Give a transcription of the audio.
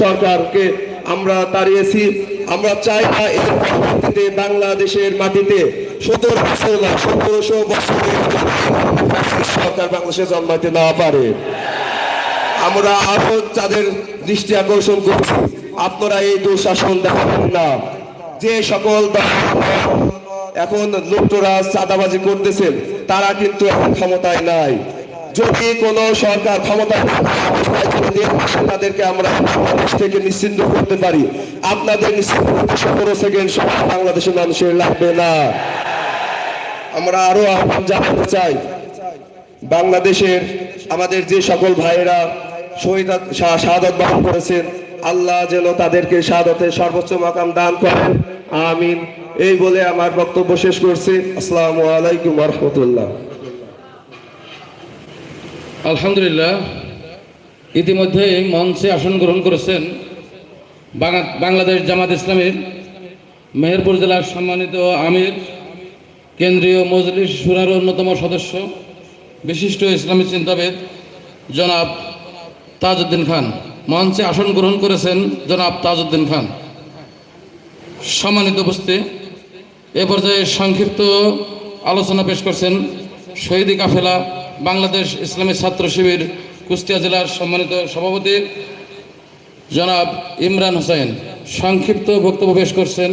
সরকারকে আমরা তাড়িয়েছি। আমরা চাই না এর পরবর্তীতে বাংলাদেশের মাটিতে সতেরো বছর না সতেরোশো বছরের সরকার বাংলাদেশে জন্মাতে না পারে। আমরা আরও তাদের দৃষ্টি আকর্ষণ করছি, আপনারা এই দুঃশাসন দেখাবেন না। যে সকল এখন লুপ্তরাজ চাঁদাবাজি করতেছেন তারা কিন্তু এখন ক্ষমতায় নাই। যদি কোন সরকার ক্ষমতায় থাকা নিশ্চিন্ত করতে পারি। আপনাদের বাংলাদেশের মানুষের লাগবে না। আমরা আরও আহ্বান জানাতে চাই, বাংলাদেশের আমাদের যে সকল ভাইয়েরা শহীদ শাহাদত বহন করেছেন, আল্লাহ যেন তাদেরকে শাহাদতের সর্বোচ্চ মাকাম দান করেন। আমিন। এই বলে আমার বক্তব্য শেষ করছি। আসসালামু আলাইকুম রহমতুল্লাহ। আলহামদুলিল্লাহ ইতিমধ্যে মঞ্চে আসন গ্রহণ করেছেন বাংলাদেশ জামাত ইসলামের মেহেরপুর জেলার সম্মানিত আমির, কেন্দ্রীয় মজলিস সুরার অন্যতম সদস্য, বিশিষ্ট ইসলামী চিন্তাবিদ জনাব তাজউদ্দিন খান। মঞ্চে আসন গ্রহণ করেছেন জনাব তাজউদ্দিন খান। সম্মানিত উপস্থিতি, এ পর্যায়ে সংক্ষিপ্ত আলোচনা পেশ করছেন শহীদি কাফেলা বাংলাদেশ ইসলামী ছাত্র শিবির কুষ্টিয়া জেলার সম্মানিত সভাপতি জনাব ইমরান হোসেন। সংক্ষিপ্ত বক্তব্য পেশ করছেন